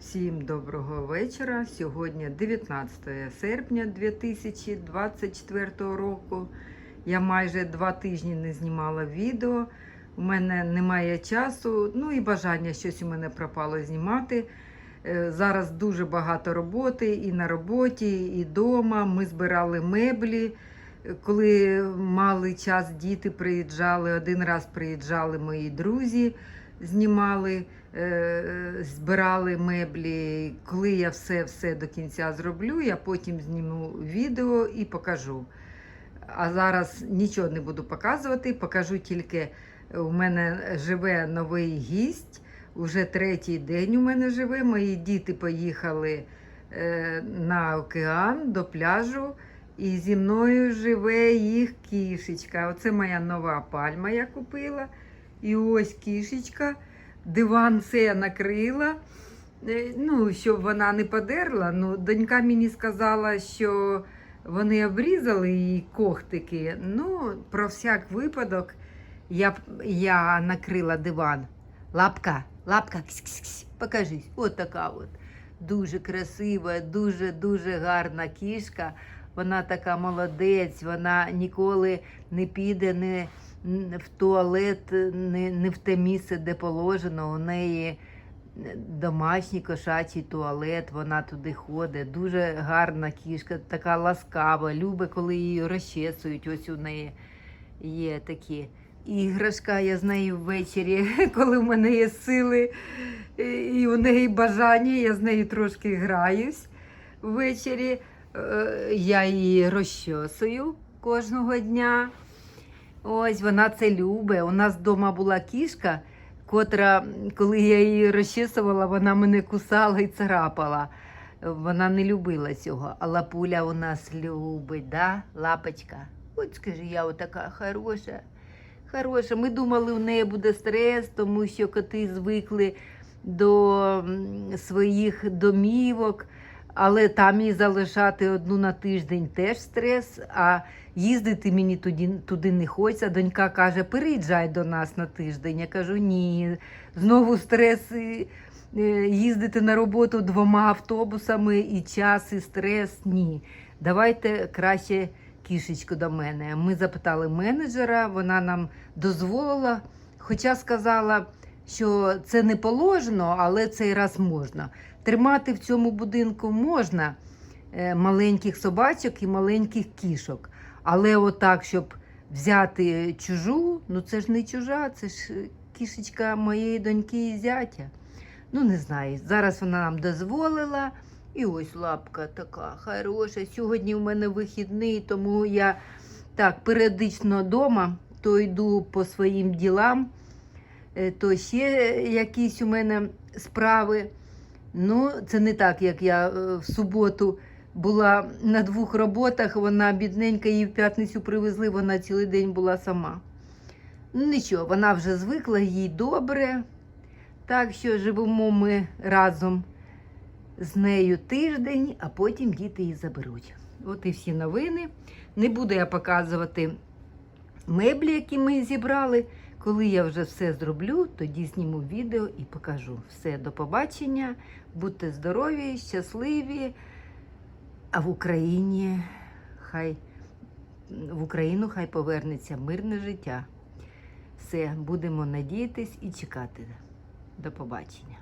Всім доброго вечора. Сьогодні 19 серпня 2024 року. Я майже два тижні не знімала відео. У мене немає часу, ну і бажання щось у мене пропало знімати. Е, Зараз дуже багато роботи і на роботі, і вдома. Ми збирали меблі. Коли мали час, діти приїжджали. Один раз приїжджали мої друзі, знімали, е, збирали меблі. Коли я все, все до кінця зроблю, я потім зніму відео і покажу. А зараз нічого не буду показувати, покажу тільки у мене живе новий гість. Уже третій день у мене живе. Мої діти поїхали е, на океан до пляжу. І зі мною живе їх кішечка. Оце моя нова пальма я купила. І ось кішечка. Диван все я накрила. Е, Ну, щоб вона не подерла. Ну, донька мені сказала, що вони обрізали її когтики. Ну, про всяк випадок я, я накрила диван. Лапка, лапка, ксь-ксь-ксь, покажись. От така от. Дуже красива, дуже-дуже гарна кішка. Вона така молодець, вона ніколи не піде не в туалет, не, не в те місце, де положено. У неї домашній кошачий туалет, вона туди ходить. Дуже гарна кішка, така ласкава, любить, коли її розчесують. Ось у неї є такі. Іграшка, я з нею ввечері, коли в мене є сили і у неї бажання, я з нею трошки граюсь ввечері. Е, Я її розчосую кожного дня. Ось вона це любить. У нас вдома була кішка, котра, коли я її розчесувала, вона мене кусала і царапала. Вона не любила цього. А лапуля у нас любить, да? лапочка. От скажи, я отака хороша. Хороша. Ми думали, у неї буде стрес, тому що коти звикли до своїх домівок, але там її залишати одну на тиждень теж стрес. А їздити мені туди, туди не хочеться. Донька каже, переїжджай до нас на тиждень. Я кажу, ні. Знову стрес. е, Їздити на роботу двома автобусами і час, і стрес. Ні. Давайте краще кішечку до мене. Ми запитали менеджера, вона нам дозволила, хоча сказала, що це не положено, але цей раз можна. Тримати в цьому будинку можна е, маленьких собачок і маленьких кішок. Але отак, щоб взяти чужу, ну це ж не чужа, це ж е, кішечка моєї доньки і зятя. Ну, не знаю. Зараз вона нам дозволила. І ось лапка така хороша. Сьогодні у мене вихідний, тому я так періодично вдома, то йду по своїм ділам, то ще якісь у мене справи. Ну, це не так, як я е, в суботу була на двох роботах, вона бідненька, її в п'ятницю привезли, вона цілий день була сама. Ну, нічого, вона вже звикла, їй добре. Так що живемо ми разом з нею тиждень, а потім діти її заберуть. От і всі новини. Не буду я показувати меблі, які ми зібрали. Коли я вже все зроблю, тоді зніму відео і покажу. Все, до побачення. Будьте здорові, щасливі. А в Україні хай в Україну хай повернеться мирне життя. Все, будемо надіятись і чекати. До побачення.